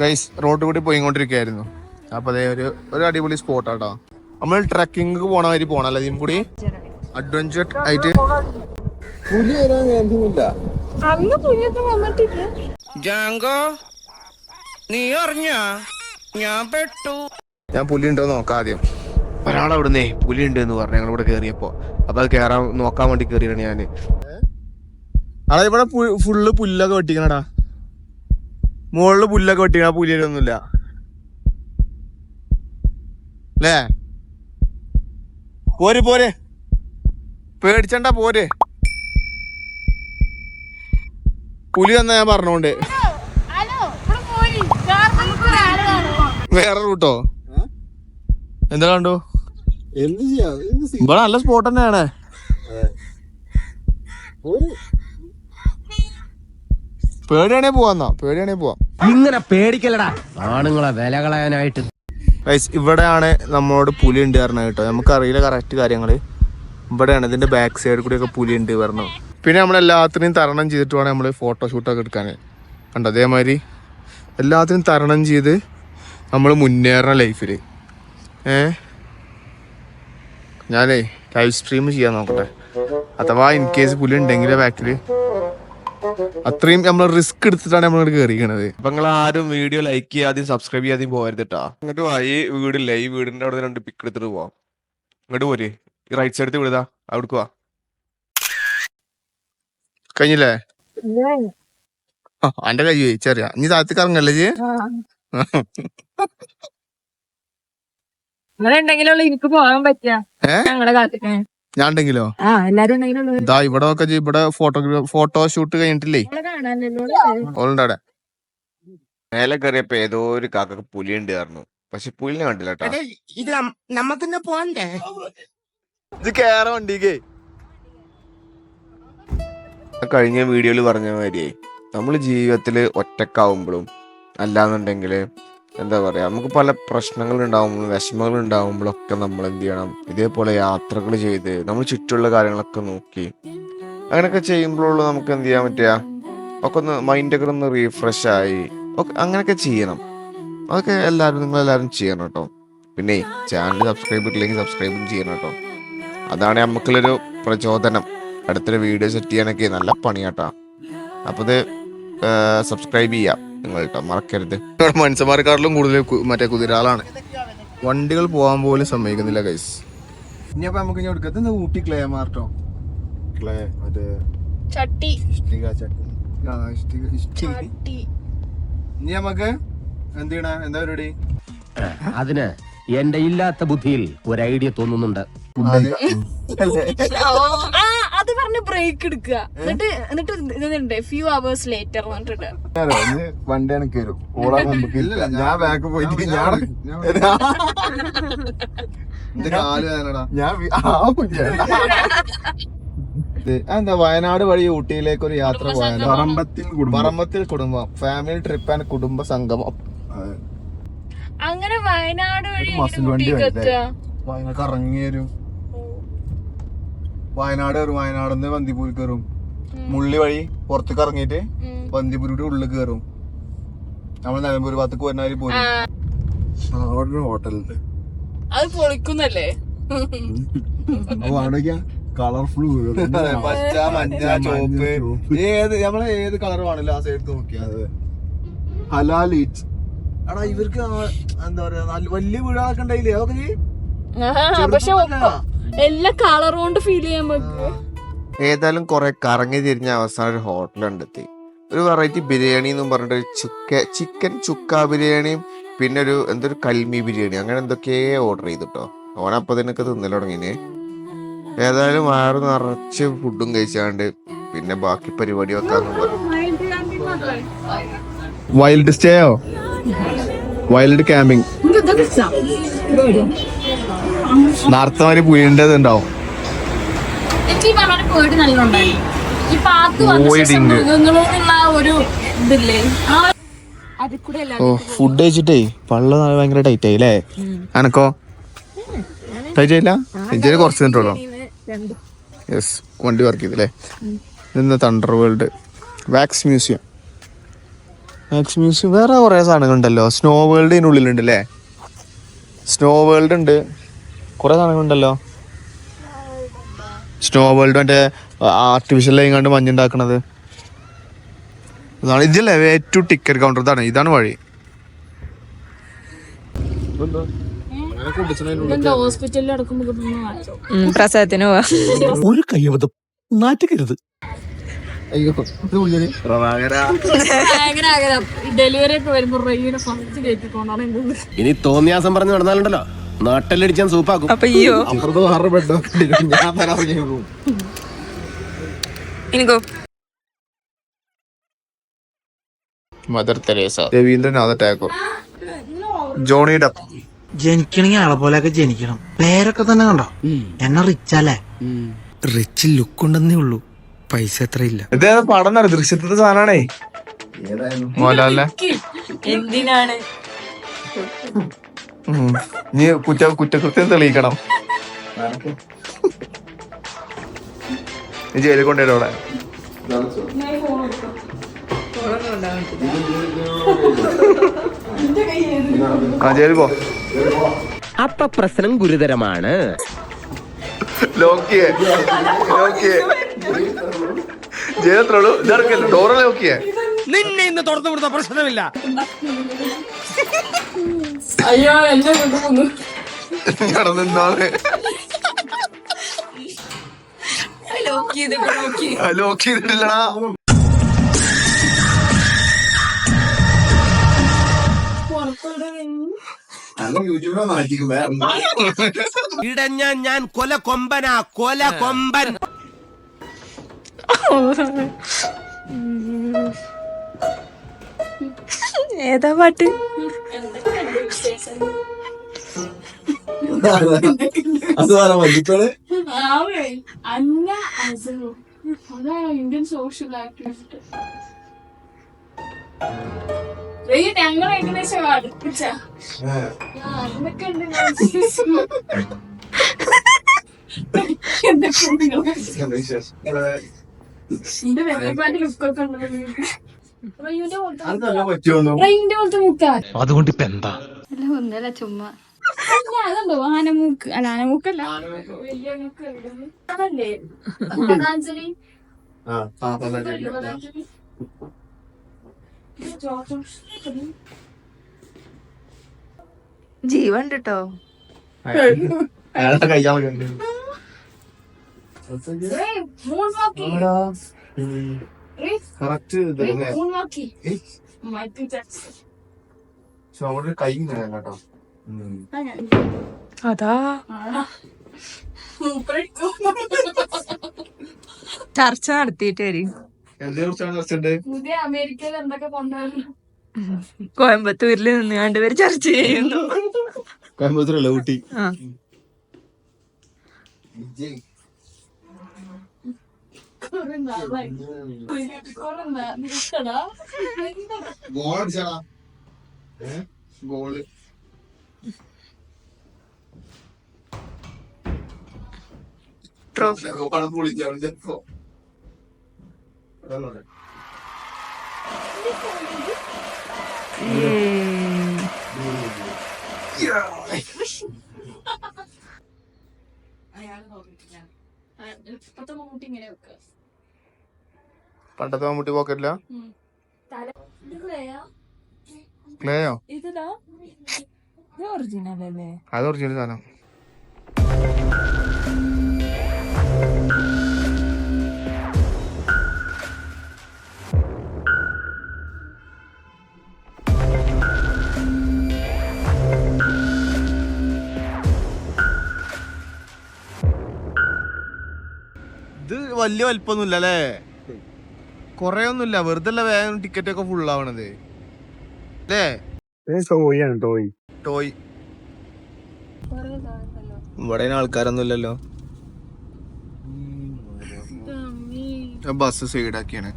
Guys road കൂടി പോയിക്കൊണ്ടിരിക്കുകയായിരുന്നു. അപ്പൊ അതേ ഒരു ഒരു അടിപൊളി സ്പോട്ടാട്ടോ നമ്മൾ ട്രക്കിംഗ് പോണ വരി പോണല്ലേ ഇതിനും കൂടി അഡ്വഞ്ചർ ആയിട്ട്. പുലി വരാൻ വേണ്ടിയില്ല അന്ന് പുതിയത് വന്നിട്ടില്ല. ജാങ്കോ നീ അറിഞ്ഞ? ഞാൻ പെട്ടു. ഞാൻ പുലി ഉണ്ടോ നോക്കാം ആദ്യം. ഒരാളവിടുന്നേ പുലി ഉണ്ട് എന്ന് പറഞ്ഞു. ഞങ്ങൾ ഇവിടെ കേറിയപ്പോ. അപ്പൊ അത് കേറാൻ നോക്കാൻ വേണ്ടി കേറിയാണ് ഞാൻ. അടാ ഇവിടെ ഫുള്ള് പുല്ലൊക്കെ വെട്ടിക്കണടാ. മുകളിൽ പുല്ലൊക്കെ വെട്ടിക്കണ പുലിയൊന്നുമില്ല അല്ലേ? പോര് പോര്. പേടിച്ചണ്ട പോര്. പുലി തന്നെ ഞാൻ പറഞ്ഞോണ്ട്. വേറെ റൂട്ടോ? എന്താ കണ്ടു? ഇവിടെ നല്ല സ്പോട്ട് തന്നെയാണ്. പേടിയാണേ പോവാന്നാ പേടിയാണേ പോവാം. ഇങ്ങനെ പേടിക്കലടാ ആണുങ്ങളെ വില കളയാനായിട്ട്. ഗൈസ് ഇവിടെയാണ് നമ്മളോട് പുലി ഉണ്ട് പറഞ്ഞത് കേട്ടോ. നമുക്കറിയില്ല കറക്റ്റ് കാര്യങ്ങൾ ഇവിടെയാണ് ഇതിന്റെ ബാക്ക് സൈഡ് കൂടി ഒക്കെ പുലി ഉണ്ട് പറഞ്ഞു പിന്നെ നമ്മൾ എല്ലാത്തിനെയും തരണം ചെയ്തിട്ട് വേണം നമ്മൾ ഫോട്ടോഷൂട്ടൊക്കെ എടുക്കാൻ കണ്ടോ? അതേമാതിരി എല്ലാത്തിനും തരണം ചെയ്ത് നമ്മൾ മുന്നേറണ ലൈഫിൽ ഏ? ഞാനേ ലൈവ് സ്ട്രീം ചെയ്യാൻ നോക്കട്ടെ. അഥവാ ഇൻ കേസ് പുലി ഉണ്ടെങ്കിലേ ബാക്കിൽ അത്രയും നമ്മൾ റിസ്ക് എടുത്തിട്ടാണ് നമ്മൾ കയറിയിരിക്കണത് അപ്പൊ നിങ്ങൾ ആരും വീഡിയോ ലൈക്ക് ചെയ്യാതെയും സബ്സ്ക്രൈബ് ചെയ്യാതെയും പോകരുത് കേട്ടാ ഇങ്ങോട്ട് വാ ഈ വീടില്ല ഈ വീടിന്റെ അവിടെ രണ്ട് പിക്ക് എടുത്തിട്ട് പോവാം. ഇങ്ങോട്ട് പോര്. ഈ റൈറ്റ് സൈഡ് വിടുതാ. അവിടേക്ക് വാ. കഴിഞ്ഞില്ലേ? അന്റെ എന്റെ കൈ ചെറിയ. നീ താഴത്തേക്ക് ഇറങ്ങല്ലേ ജി നിങ്ങളുണ്ടെങ്കിലുള്ള എനിക്ക് പോകാൻ പറ്റിയ. ഞങ്ങളെ കാത്തിക്കാൻ ഞാൻ ഉണ്ടെങ്കിലോ ആ എല്ലാരും ഇതാ ഇവിടെ ഒക്കെ ജി ഇവിടെ ഫോട്ടോഗ്രാഫ് ഫോട്ടോ ഷൂട്ട് കഴിഞ്ഞിട്ടില്ലേ? ഓളുണ്ട് അവിടെ. മേലെ കയറിയപ്പോ ഏതോ ഒരു കാക്ക പുലി ഉണ്ട് പറഞ്ഞു. പക്ഷെ പുലിനെ കണ്ടില്ല കേട്ടോ. ഇത് നമ്മ തന്നെ പോണ്ടേ ഇത് കേറ വണ്ടിക്കേ. കഴിഞ്ഞ വീഡിയോയിൽ പറഞ്ഞ മാതിരിയേ നമ്മൾ ജീവിതത്തിൽ ഒറ്റക്കാവുമ്പോഴും അല്ലാന്നുണ്ടെങ്കിൽ എന്താ പറയുക നമുക്ക് പല പ്രശ്നങ്ങൾ ഉണ്ടാകുമ്പോൾ വിഷമങ്ങൾ ഉണ്ടാകുമ്പോഴൊക്കെ നമ്മൾ എന്ത് ചെയ്യണം? ഇതേപോലെ യാത്രകൾ ചെയ്ത് നമ്മൾ ചുറ്റുള്ള കാര്യങ്ങളൊക്കെ നോക്കി അങ്ങനെയൊക്കെ ചെയ്യുമ്പോഴുള്ളൂ നമുക്ക് എന്ത് ചെയ്യാൻ പറ്റുക? ഒക്കെ ഒന്ന് മൈൻഡൊക്കെ ഒന്ന് റീഫ്രഷ് ആയി ഒക്കെ അങ്ങനെയൊക്കെ ചെയ്യണം. അതൊക്കെ എല്ലാവരും നിങ്ങൾ എല്ലാവരും ചെയ്യണം കേട്ടോ. പിന്നെ ചാനൽ സബ്സ്ക്രൈബ് ഇട്ടില്ലെങ്കിൽ സബ്സ്ക്രൈബും ചെയ്യണം കേട്ടോ. അതാണ് നമുക്കുള്ളൊരു പ്രചോദനം. അടുത്തൊരു വീഡിയോ സെറ്റ് ചെയ്യാനൊക്കെ നല്ല പണിയാട്ടാ. അപ്പോൾ ഇത് സബ്സ്ക്രൈബ് ചെയ്യാം. നിങ്ങൾ മറക്കരുത്. മനുഷ്യന്മാരെക്കാട്ടിലും കൂടുതൽ മറ്റേ കുതിരാളാണ്. വണ്ടികൾ പോകാൻ പോലും സമ്മതിക്കുന്നില്ല ഗൈസ് ഇനി അപ്പൊ നമുക്ക് ഇനി എടുക്കത്ത് ഊട്ടി ക്ലേ മാർട്ടോ? ക്ലേ മറ്റേ ചട്ടി. ഇഷ്ടിക ചട്ടി. ആ, ഇഷ്ടിക- ഇഷ്ടിക. ചട്ടി. ഇനി നമുക്ക് എന്ത് ചെയ്യണ? എന്താ പരിപാടി? അതിന് എന്റെ ഇല്ലാത്ത ബുദ്ധിയിൽ ഒരു ഐഡിയ തോന്നുന്നുണ്ട്. അത് പറഞ്ഞ് ബ്രേക്ക് എടുക്കുക. എന്നിട്ട് എന്നിട്ട് ഇതുണ്ട് ഫ്യൂ അവേഴ്സ് ലേറ്റർ പറഞ്ഞിട്ട് വണ്ടി എനിക്ക് വരും ഓടാൻ ഞാൻ ബാക്ക് പോയിട്ട് ഞാൻ എന്താ വയനാട് വഴി ഊട്ടിയിലേക്ക് ഒരു യാത്ര പോയാലോ? പറമ്പത്തിൽ കുടുംബം. പറമ്പത്തിൽ കുടുംബം. ഫാമിലി ട്രിപ്പ് ആൻഡ് കുടുംബ സംഗമം. അങ്ങനെ വയനാട് വഴി വണ്ടി. വയനാട് ഇറങ്ങി വരും. വയനാട് കയറും. വയനാട് നിന്ന് ബന്ദിപ്പൂർ കയറും മുള്ളി വഴി പുറത്തേക്ക് ഇറങ്ങിയിട്ട് ഉം. ഉള്ളിൽ കയറും. നമ്മൾ നിലമ്പൂർ ഭാഗത്തേക്ക് വരുന്നവര് പോയി അവിടെ ഒരു ഹോട്ടലുണ്ട് അത് പൊളിക്കുന്നല്ലേ? കളർഫുൾ പച്ച മഞ്ഞ ചോപ്പ് ഏത് നമ്മളെ ഏത് കളർ വേണല്ലോ ആ സൈഡ് നോക്കിയാ ഹലാൽ ഈറ്റ്. എടാ ഇവർക്ക് എന്താ പറയാ വലിയ വീടുകളൊക്കെ ഉണ്ടായില്ലേ അതൊക്കെ എല്ലാ കളർ കൊണ്ട് ഫീൽ ചെയ്യാൻ പറ്റും ഏതായാലും കുറെ കറങ്ങി തിരിഞ്ഞ അവസാനം ഒരു ഹോട്ടൽ കണ്ടെത്തി ഒരു വെറൈറ്റി ബിരിയാണി എന്നും പറഞ്ഞിട്ട് ഒരു ചുക്ക ചിക്കൻ ചുക്ക ബിരിയാണിയും പിന്നെ ഒരു എന്തൊരു കൽമി ബിരിയാണി. അങ്ങനെ എന്തൊക്കെയോ ഓർഡർ ചെയ്തിട്ടോ. ഓനപ്പതിനൊക്കെ തിന്നൽ തുടങ്ങിന്. ഏതായാലും വയറ് നിറച്ച് ഫുഡും കഴിച്ചാണ്ട് പിന്നെ ബാക്കി പരിപാടി വെക്കാന്ന് പറഞ്ഞു. വൈൽഡ് സ്റ്റേയോ വൈൽഡ് ക്യാമ്പിംഗ് നേരത്തെ മാതിരി പുലിന്റെത് ഉണ്ടാവും. എനിക്ക് ഈ പേടി നല്ലോണ്ടായി ഈ പാത്ത്. മൃഗങ്ങളോടുള്ള ഒരു ഇതില്ലേ? ഓ ഫുഡ് കഴിച്ചിട്ടേ പള്ള ഭയങ്കര ടൈറ്റ് ആയി അല്ലേ? അനക്കോ കഴിച്ചില്ല ആയില്ല? കുറച്ച് നിന്നിട്ടുള്ളൂ. യെസ് വണ്ടി വർക്ക് ചെയ്തല്ലേ? ഇന്ന് thunder world wax museum wax museum വേറെ കുറേ സാധനങ്ങളുണ്ടല്ലോ. സ്നോ വേൾഡ് ഇതിനുള്ളിലുണ്ട് അല്ലേ? സ്നോ വേൾഡ് ഉണ്ട്. കുറേ സാധനങ്ങളുണ്ടല്ലോ. സ്നോ വേൾഡ് മറ്റേ ആർട്ടിഫിഷ്യൽ ലൈൻ കണ്ട് മഞ്ഞുണ്ടാക്കണത് ഇതാണ് വേ ടു ടിക്കറ്റ് കൗണ്ടർ ഇതാണ് ഇതാണ് വഴി. പ്രസവത്തിന് ഒരു കയ്യബദ്ധം. നാറ്റുകരുത് ഡെലിവറി ഒക്കെ വരുമ്പോ ഇനി തോന്നിയാസം പറഞ്ഞു നടന്നാലുണ്ടല്ലോ. നാട്ടിലടിച്ചാൻ സൂപ്പാക്കും. അയ്യോ. അപ്പുറത്ത് വേറെ ബെഡോ ഞാൻ തരാൻ പോകും. എനിക്കോ Mother Teresa. Rabindranath Tagore Johnny Depp ജനിക്കണമെങ്കിൽ ആളെ പോലെയൊക്കെ ജനിക്കണം. പേരൊക്കെ തന്നെ കണ്ടോ? എന്നെ റിച്ചല്ലേ റിച്ച് ലുക്ക് ഉണ്ടെന്നേ ഉള്ളൂ. പൈസ എത്ര ഇല്ല ഇത് പടം നട ദൃശ്യത്തിന്റെ സാധനമാണേ മോഹൻലാലിനെ എന്തിനാണ്. നീ കുറ്റ കുറ്റകൃത്യം തെളിയിക്കണം. നീ ജയിലിൽ കൊണ്ടുവരും അവിടെ? ആ ജയിലിൽ പോ. അപ്പൊ പ്രശ്നം ഗുരുതരമാണ്. ലോക്കിയേ ലോക്കിയേ ജയിലത്രേ ഉള്ളൂ? ഡോറ ലോക്കിയേ നിന്നെ ഇന്ന് തുറന്നു വിടുന്ന പ്രശ്നമില്ല. അയ്യോ എന്നെ ലോക്ക് ലോക്ക് ചെയ്തിട്ടില്ലടാ. വേറെ ഇടഞ്ഞ ഞാൻ കൊല കൊമ്പനാ കൊല കൊമ്പൻ. ഏതാ പാട്ട്? Indian social activist. ഞങ്ങൾ ഏകദേശം അടുപ്പിച്ച എന്തൊക്കെ ഉണ്ട് എന്റെ വെള്ളപ്പാന്റെ ലുക്കൊക്കെ ഉണ്ട്? റെയ്യുടെ പോലത്തെ അതല്ല പറ്റുമോ റെയ്യിന്റെ പോലത്തെ മുക്കാൻ അതുകൊണ്ട് ഇപ്പൊ എന്താ? അല്ല ഒന്നല്ല ചുമ്മാ. അല്ല അതുണ്ടോ? ആനമൂക്ക്. അല്ല ആനമൂക്കല്ല. അതല്ലേ? പതാഞ്ജലി. ജീവൻ കേട്ടോ മൂൺവാക്കി കറക്റ്റ് അവിടെ കൈ കേട്ടോ. അതാ. ചർച്ച നടത്തിയിട്ട് വരും കോയമ്പത്തൂരിൽ കുറിച്ചാണ് കുറച്ചുണ്ട് പുതിയ അമേരിക്കയിൽ എന്തൊക്കെ കൊണ്ടുവരുന്നു കോയമ്പത്തൂരിൽ നിന്ന് കണ്ടുപേര് ചർച്ച ചെയ്യുന്നു. കോയമ്പത്തൂരല്ല ഊട്ടി? ആ. ഗോൾ പണം പൊളിച്ചാണ് ചെലപ്പോ. അയാൾ നോക്കിട്ടില്ല ഇപ്പത്തെ മമ്മൂട്ടി ഇങ്ങനെ വെക്കുക പണ്ടത്തെ മമ്മൂട്ടി പോക്കറ്റില തല ഇത് ക്ലേയാ? അത് ഒറിജിനൽ സാധനം. ഇത് വലിയ വലിപ്പൊന്നുമില്ല അല്ലേ കൊറേ ഒന്നുമില്ല വെറുതെ അല്ല വേഗം ടിക്കറ്റ് ഒക്കെ ഫുൾ ആവണത് അല്ലേ ടോയാണ് ടോയ് ടോയ് ഇവിടെ ആൾക്കാരൊന്നും ഇല്ലല്ലോ ബസ് സൈഡാക്കിയാണ്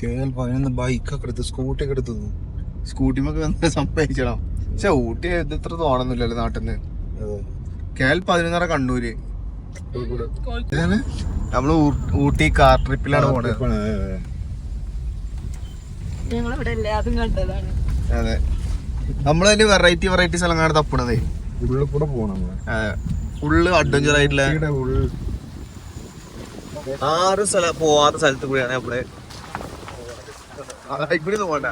കേൾ പതിനൊന്ന് ബൈക്കൊക്കെ എടുത്ത് സ്കൂട്ടി ഒക്കെ എടുത്തു സ്കൂട്ടിമൊക്കെ വന്ന് പക്ഷെ ഊട്ടി ഇത് ഇത്ര തോന്നുന്നില്ലല്ലോ നാട്ടിൽ നിന്ന് കേൽ പതിനൊന്നര കണ്ണൂര്. നമ്മൾ ഊ- ഊട്ടി കാർ ട്രിപ്പിലാണ് പോണത്. ഞങ്ങളിവിടെ എല്ലാതും കണ്ടതാണ്. അതെ. നമ്മളതിന് വെറൈറ്റി വെറൈറ്റി സ്ഥലങ്ങളാണ് തപ്പണത്. ഉള്ളിൽ കൂടെ പോകണം നമ്മൾ. അതെ ഫുള്ള് അഡ്വഞ്ചർ ആയിട്ടുള്ള ആറ് സ്ഥലം പോവാത്ത സ്ഥലത്ത് കൂടിയാണ് നമ്മൾ. ഇവിടെ പോകണ്ട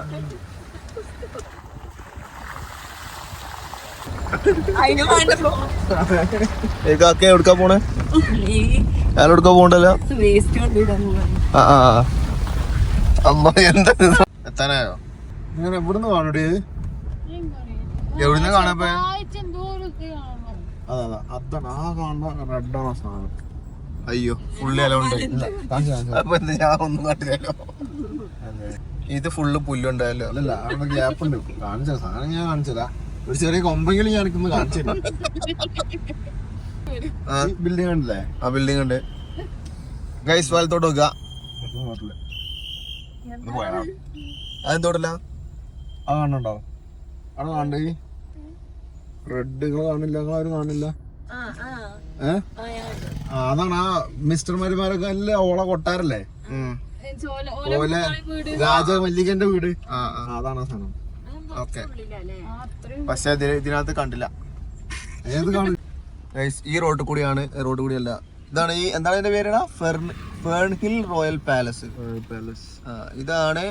എവിടുക്കാ പോണേ? ഞാൻ എവിടുക്കാ പോകണ്ടല്ലോ വേസ്റ്റ് കൊണ്ടിടാൻ ആ ആ ആ. അമ്മ എന്താ ഇത്? എത്താനായോ? ഇങ്ങനെ ഇവിടുന്ന് കാണൂടി എവിടുന്ന് കാണാൻ പോയ അതാ അതാ. അതാണ് ആ കാണുന്ന റെഡാണ് ആ സാധനം. അയ്യോ ഫുള്ള് ഇലവുണ്ട് അപ്പൊ എന്താ ഞാൻ ഒന്നും കാട്ടില്ലല്ലോ. ഇത് ഫുള്ള് പുല്ലുണ്ടായല്ലോ. അല്ലല്ല അവിടെ ഗ്യാപ്പ് ഉണ്ട് കാണിച്ച സാധനം ഞാൻ കാണിച്ചതാ. ഒരു ചെറിയ കൊമ്പെങ്കിലും ഞാൻ എനിക്കൊന്ന് കാണിച്ചു ബിൽഡിംഗ് ഉണ്ടല്ലേ ആ ബിൽഡിംഗ് ഉണ്ട് ഗൈസ് വലത്തോട്ട് നോക്കുക. അതെന്തോട്ടല്ല ആ കാണണ്ടോ അവിടെ കാണണ്ടേ? റെഡ് കാണില്ല ആരും കാണില്ല. ഏ? ആ അതാണ് ആ മിസ്റ്റർ മരുമാരൊക്കെ അല്ലേ ഓള കൊട്ടാരല്ലേ? ഓല രാജമല്ലികന്റെ വീട്. ആ, അതാണ് ആ സാധനം. ഓക്കെ. പക്ഷെ ഇതിന് ഇതിനകത്ത് കണ്ടില്ല. ഏത് ഈ റോഡ് കൂടിയാണ് റോഡ് കൂടിയല്ല. ഇതാണ് ഈ എന്താണ് ഇതിന്റെ പേര് fern fern hill royal palace. Palace ഇതാണ്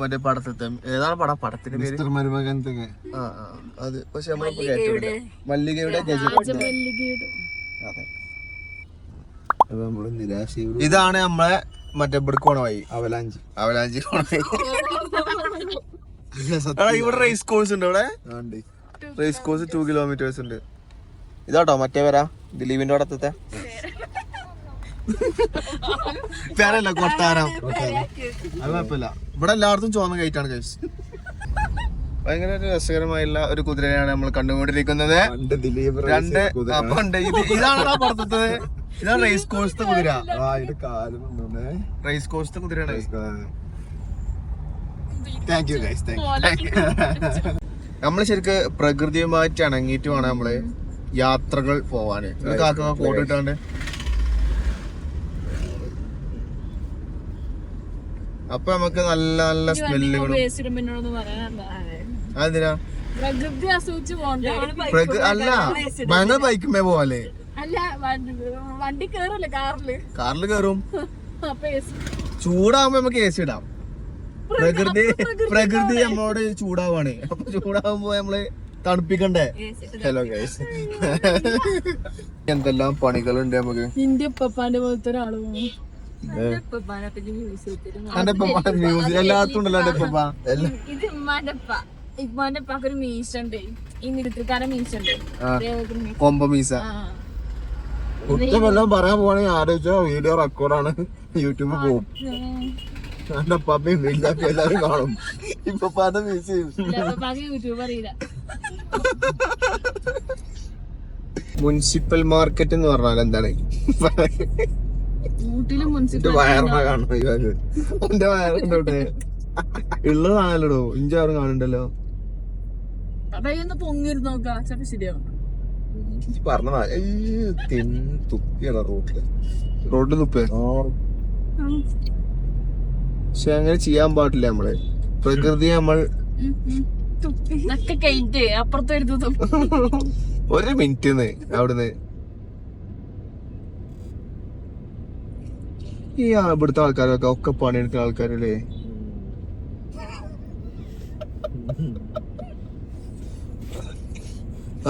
മറ്റേ പടത്തെ ഏതാണ് പടം? പടത്തിന്റെ പേര്? മരുമകൻ ആ അത് പക്ഷെ നമ്മളിപ്പോ മല്ലികയുടെ അതെ. ഇതാണ് നമ്മളെ മറ്റേ ഇവിടേക്ക് പോണ വഴി. അവലാഞ്ചി. അവലാഞ്ചി പോണ വഴി. ഇവിടെ റേസ് കോഴ്സ് ഉണ്ട് ഇവിടെ. റേസ് കോഴ്സ് ടു കിലോമീറ്റേഴ്സ് ഉണ്ട്. ഇതാട്ടോ മറ്റേ വരാ. ദിലീപിന്റെ അടുത്തത്തെ പേരല്ല കൊട്ടാരം. അത് കുഴപ്പമില്ല. ഇവിടെ എല്ലാവർക്കും ചോന്ന കയറ്റാണ് കഴിച്ച് ഭയങ്കര ഒരു രസകരമായുള്ള ഒരു കുതിരയാണ് നമ്മൾ കണ്ടുകൊണ്ടിരിക്കുന്നത്. പണ്ട് രണ്ട് കുതിര. അപ്പൊ ഇതാണ് പടത്തത് ഇതാണ് റേസ് കോഴ്സത്തെ കുതിര. റേസ് കോഴ്സത്തെ കുതിരയാണ്. താങ്ക് യു ഗൈസ് നമ്മൾ ശരിക്ക് പ്രകൃതിയുമായിട്ട് ഇണങ്ങിയിട്ട് വേണം നമ്മൾ യാത്രകൾ പോവാന്. കാക്ക കോട്ട് ഇട്ടാണ്ട്? അപ്പൊ നമുക്ക് നല്ല നല്ല സ്മെല്ലുകളും അതെന്തിനാ പ്രകൃതി ആസ്വദിച്ച് അല്ല ഞങ്ങൾ ബൈക്കുമേ പോവാല്ലേ അല്ല വണ്ടി കേറല്ലേ കാറിൽ? അപ്പൊ AC. ചൂടാവുമ്പോ നമുക്ക് എ സി ഇടാം. പ്രകൃതി പ്രകൃതി നമ്മളോട് ചൂടാവാണ്. അപ്പൊ ചൂടാവുമ്പോ നമ്മൾ തണുപ്പിക്കണ്ടേ? ഹലോ ഗൈസ് എന്തെല്ലാം പണികളുണ്ട് നമുക്ക്? നിന്റെ ഉപ്പാന്റെ പോലത്തെ ഒരാൾ. എന്റെ മ്യൂസിക് എല്ലാത്തും ഉണ്ടല്ലോ എന്റെ ഉപ്പ ഇത് ഉമ്മാന്റെ ഉപ്പ. ഉമ്മാന്റെ ഉപ്പാക്ക് ഒരു മീശ ഉണ്ട്. ഈ നിരുത്തിക്കാരൻ മീശ ഉണ്ട്. മീശ. പറയാൻ പോവാണെങ്കിൽ ആലോചിച്ചോ വീഡിയോ റെക്കോർഡാണ് യൂട്യൂബിൽ പോകും ഉം. എന്റെ പപ്പയും വീട്ടിലൊക്കെ എല്ലാവരും കാണും. ഇപ്പൊ പല മിസ് ചെയ്യും. മുനിസിപ്പൽ മാർക്കറ്റ് എന്ന് പറഞ്ഞാൽ എന്താണ്? ഊട്ടിയിലും എന്റെ മുനിസിപ്പൽ വയറിനെ കാണണം ഇവർ എന്റെ വയറുണ്ടോട്ടെ ഉള്ളതാണല്ലോ ഇഞ്ചാറും കാണണ്ടല്ലോ പറഞ്ഞതാ തുപ്പിയാണ് റോട്ടിൽ. റോഡ് തുപ്പ് പക്ഷെ അങ്ങനെ ചെയ്യാൻ പാടില്ല നമ്മൾ. പ്രകൃതി നമ്മൾ ഒരു മിനിറ്റ് അവിടുന്ന്. ഈ ഇവിടുത്തെ ആൾക്കാരൊക്കെ ഒക്കെ പണിയെടുക്കുന്ന ആൾക്കാരല്ലേ?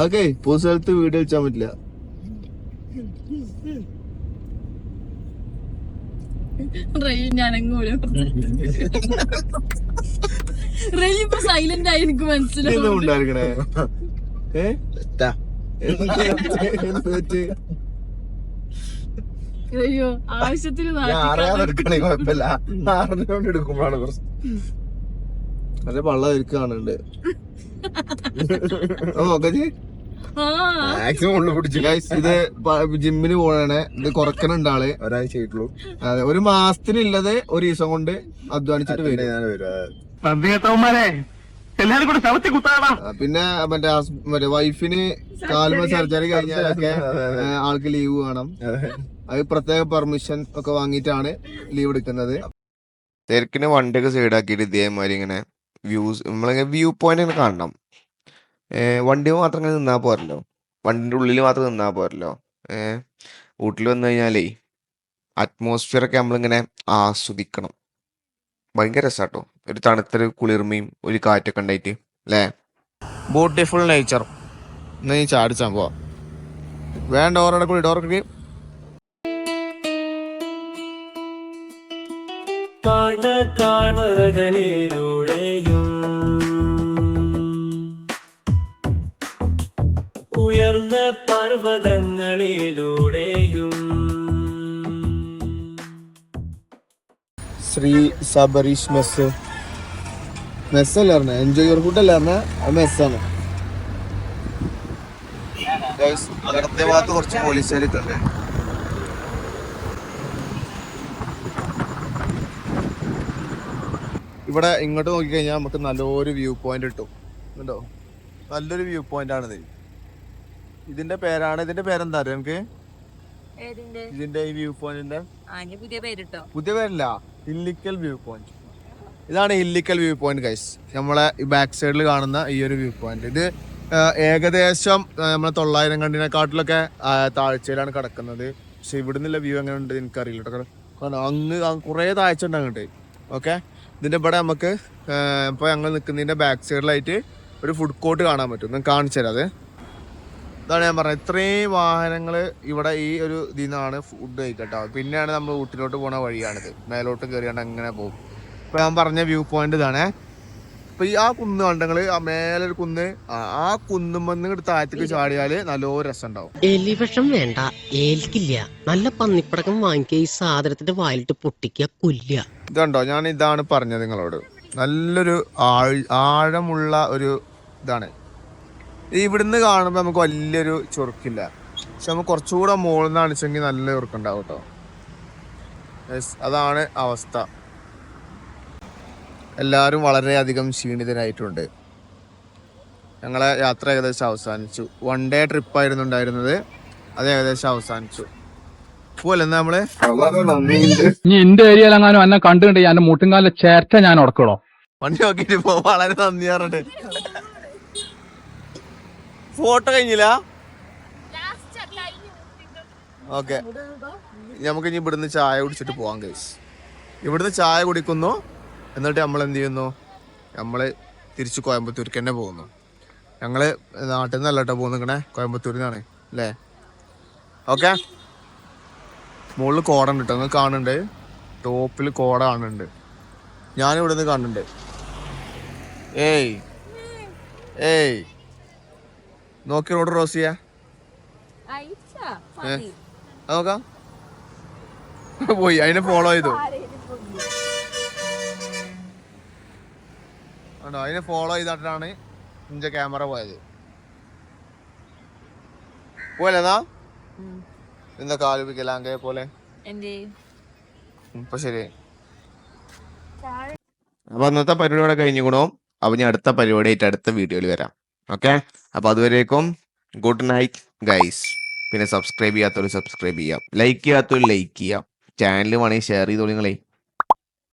ഓക്കെ പൊതു സ്ഥലത്ത് വീഡിയോ വെച്ചാൻ പറ്റില്ല. റെയിൽ ഞാനങ്ങൂല റെയിൽ ഇപ്പൊ സൈലന്റ് ആയി എനിക്ക്? അയ്യോ ആവശ്യത്തിന് ഞാൻ നാട്ടിൽ അറിയാതെ എടുക്കണേ കുഴപ്പമില്ല. എടുക്കുമ്പോഴാണ് പ്രശ്നം. കാണുന്നുണ്ട് നോക്കജി മാക്സിമം ഉള്ളു പിടിച്ചു. ഇത് ജിമ്മിന് പോകണേ ഇത് കുറക്കണുണ്ട് ആൾ. ഒരാഴ്ച ആയിട്ടുള്ളൂ. അതെ ഒരു മാസത്തിനുള്ളത് ഒരു ദിവസം കൊണ്ട് അധ്വാനിച്ചിട്ട് പിന്നെ വരും. ആ, പിന്നെ മറ്റേ മറ്റേ വൈഫിന് കാൽമ സർജറി കഴിഞ്ഞാലൊക്കെ ആൾക്ക് ലീവ് വേണം. അത്. പ്രത്യേക പെർമിഷൻ ഒക്കെ വാങ്ങിയിട്ടാണ് ലീവ് എടുക്കുന്നത്. തിരക്കിന് വണ്ടിയൊക്കെ സൈഡാക്കിയിട്ട് ഇതേമാതിരി ഇങ്ങനെ വ്യൂസ് നമ്മളിങ്ങനെ വ്യൂ പോയിന്റ് ഇങ്ങനെ കാണണം. വണ്ടി മാത്രം അങ്ങനെ നിന്നാൽ പോരല്ലോ. വണ്ടിന്റെ ഉള്ളിൽ മാത്രം നിന്നാൽ പോരല്ലോ. ഏഹ് വീട്ടിൽ വന്നു കഴിഞ്ഞാലേ അറ്റ്മോസ്ഫിയറൊക്കെ ഒക്കെ നമ്മളിങ്ങനെ ആസ്വദിക്കണം. ഭയങ്കര രസാട്ടോ. ഒരു തണുത്തൊരു കുളിർമയും ഒരു കാറ്റൊക്കെ ഉണ്ടായിട്ട് അല്ലേ ബ്യൂട്ടിഫുൾ നേച്ചർ നീ ചാടിച്ചാൽ പോവാ. വേണ്ട ഓരോടെ കൂടി ഡോർക്ക് കാണ കാഴ്ചക്കാഴ്മറകളിലൂടെയും ഉയർന്ന പർവതങ്ങളിലൂടെയും. ശ്രീ സബരീഷ് മെസ് മെസ് അല്ല പറഞ്ഞ എൻജോയ് യുവർ ഫുഡ് അല്ല പറഞ്ഞ മെസ്സാണ് ഇടത്തെ ഭാഗത്ത് കുറച്ച് പോലീസുകാരൊക്കെ ഉണ്ട് ഇവിടെ ഇങ്ങോട്ട് നോക്കിക്കഴിഞ്ഞാൽ നമുക്ക് നല്ലൊരു വ്യൂ പോയിന്റ് കിട്ടും. കണ്ടോ? നല്ലൊരു വ്യൂ പോയിന്റ് ആണിത്. ഇതിന്റെ പേരാണ് ഇതിന്റെ പേരെന്താ അറിയാം നമുക്ക് ഇതിന്റെ ഈ വ്യൂ പോയിന്റിന്റെ പുതിയ പേരിട്ടോ? പുതിയ പേരല്ല ഇല്ലിക്കൽ വ്യൂ പോയിന്റ് ഇതാണ് ഇല്ലിക്കൽ വ്യൂ പോയിന്റ് ഗൈസ് നമ്മളെ ഈ ബാക്ക് സൈഡിൽ കാണുന്ന ഈ ഒരു വ്യൂ പോയിന്റ് ഇത് ഏകദേശം നമ്മളെ തൊള്ളായിരം കണ്ടിനെക്കാട്ടിലൊക്കെ താഴ്ചയിലാണ് കിടക്കുന്നത്. പക്ഷെ ഇവിടെ നിന്നുള്ള വ്യൂ എങ്ങനെ ഉണ്ട് എനിക്കറിയില്ല കേട്ടോ. കാരണം അങ്ങ് കുറേ താഴ്ച ഉണ്ട് അങ്ങോട്ട്. ഓക്കെ ഇതിന്റെ ഇവിടെ നമുക്ക് ഇപ്പോൾ ഞങ്ങൾ നിൽക്കുന്നതിന്റെ ബാക്ക് സൈഡിലായിട്ട് ഒരു ഫുഡ് കോർട്ട് കാണാൻ പറ്റും. ഞാൻ കാണിച്ചു തരാം അത്. ഇതാണ് ഞാൻ പറഞ്ഞത്. ഇത്രയും വാഹനങ്ങൾ ഇവിടെ ഈ ഒരു ഇതിൽ നിന്നാണ് ഫുഡ് കഴിക്കട്ടോ. പിന്നെയാണ് നമ്മൾ ഊട്ടിലോട്ട് പോണ വഴിയാണിത്. മേലോട്ട് കയറിയാണ്ട് അങ്ങനെ പോകും. ഇപ്പം ഞാൻ പറഞ്ഞ വ്യൂ പോയിന്റ് ഇതാണേ. അപ്പം ഈ ആ കുന്ന് കണ്ടങ്ങൾ ആ മേലൊരു കുന്ന്. ആ കുന്നുമെന്ന് ഇങ്ങോട്ട് താഴത്തേക്ക് ചാടിയാൽ നല്ലൊരു രസം ഉണ്ടാവും എലി വിഷം വേണ്ട. ഏൽക്കില്ല. നല്ല പന്നിപ്പടക്കം വാങ്ങിക്കുക. ഈ സാധനത്തിന്റെ വായിലിട്ട് പൊട്ടിക്കുക കൊല്ല ഇതുണ്ടോ? ഞാൻ ഇതാണ് പറഞ്ഞത് നിങ്ങളോട്. നല്ലൊരു ആഴ് ആഴമുള്ള ഒരു ഇതാണ്. ഇവിടുന്ന് കാണുമ്പോൾ നമുക്ക് വലിയൊരു ചുറുക്കില്ല. പക്ഷെ നമുക്ക് കുറച്ചുകൂടെ മുകളിൽ നിന്ന് അടിച്ചെങ്കിൽ നല്ല ചുരുക്കുണ്ടാവും കേട്ടോ. അതാണ് അവസ്ഥ. എല്ലാവരും വളരെയധികം ക്ഷീണിതരായിട്ടുണ്ട്. ഞങ്ങളെ യാത്ര ഏകദേശം അവസാനിച്ചു. വൺ ഡേ ട്രിപ്പ് ആയിരുന്നു ഉണ്ടായിരുന്നത്. അത് ഏകദേശം അവസാനിച്ചു. പോലെ നമ്മൾ? ഇനി എന്റെ ഏരിയയിലെങ്ങാനും എന്നെ കണ്ടുകൊണ്ട് എന്റെ മുട്ടുംകാലിലെ ചേർച്ച ഞാൻ ഉടക്കണോ വണ്ടി നോക്കിട്ട് പോ വളരെ നന്ദി പറഞ്ഞിട്ട്. ഫോട്ടോ കഴിഞ്ഞില്ല? ഓക്കെ. നമുക്ക് ഇനി ഇവിടുന്ന് ചായ കുടിച്ചിട്ട് പോവാം കേസ് ഇവിടുന്ന് ചായ കുടിക്കുന്നു. എന്നിട്ട് നമ്മൾ എന്ത് ചെയ്യുന്നു? നമ്മൾ തിരിച്ച് കോയമ്പത്തൂർക്ക് തന്നെ പോകുന്നു. ഞങ്ങൾ നാട്ടിൽ നിന്നല്ല കേട്ടോ പോകുന്നിങ്ങനെ കോയമ്പത്തൂരിൽ നിന്നാണ് അല്ലേ? ഓക്കെ. മുകളിൽ കോട ഉണ്ട് കേട്ടോ. നിങ്ങൾ കാണുന്നുണ്ട്. ടോപ്പിൽ കോട കാണുന്നുണ്ട്. ഞാനിവിടെ നിന്ന് കാണുന്നുണ്ട്. ഏയ്. ഏയ്. നോക്കി റോഡ് ക്രോസ് ചെയ്യാ നോക്കാം. പോയി അതിനെ ഫോളോ ചെയ്തു. ആണോ അതിനെ ഫോളോ ചെയ്തിട്ടാണ് നിന്റെ ക്യാമറ പോയത്. പോലെന്നാ എന്താ കാലുപിക്കലാങ്ക പോലെ? അപ്പൊ ഇപ്പൊ ശരി. അപ്പൊ അന്നത്തെ പരിപാടി കഴിഞ്ഞു കൂടും അപ്പൊ ഞാൻ അടുത്ത പരിപാടി ആയിട്ട് അടുത്ത വീഡിയോയിൽ വരാം. ഓക്കെ? അപ്പൊ അതുവരേക്കും ഗുഡ് നൈറ്റ് ഗൈസ് പിന്നെ സബ്സ്ക്രൈബ് ചെയ്യാത്തവർ സബ്സ്ക്രൈബ് ചെയ്യാം. ലൈക്ക് ചെയ്യാത്തവർ ലൈക്ക് ചെയ്യാം. ചാനൽ വേണമെങ്കിൽ ഷെയർ ചെയ്തോളിങ്ങളേ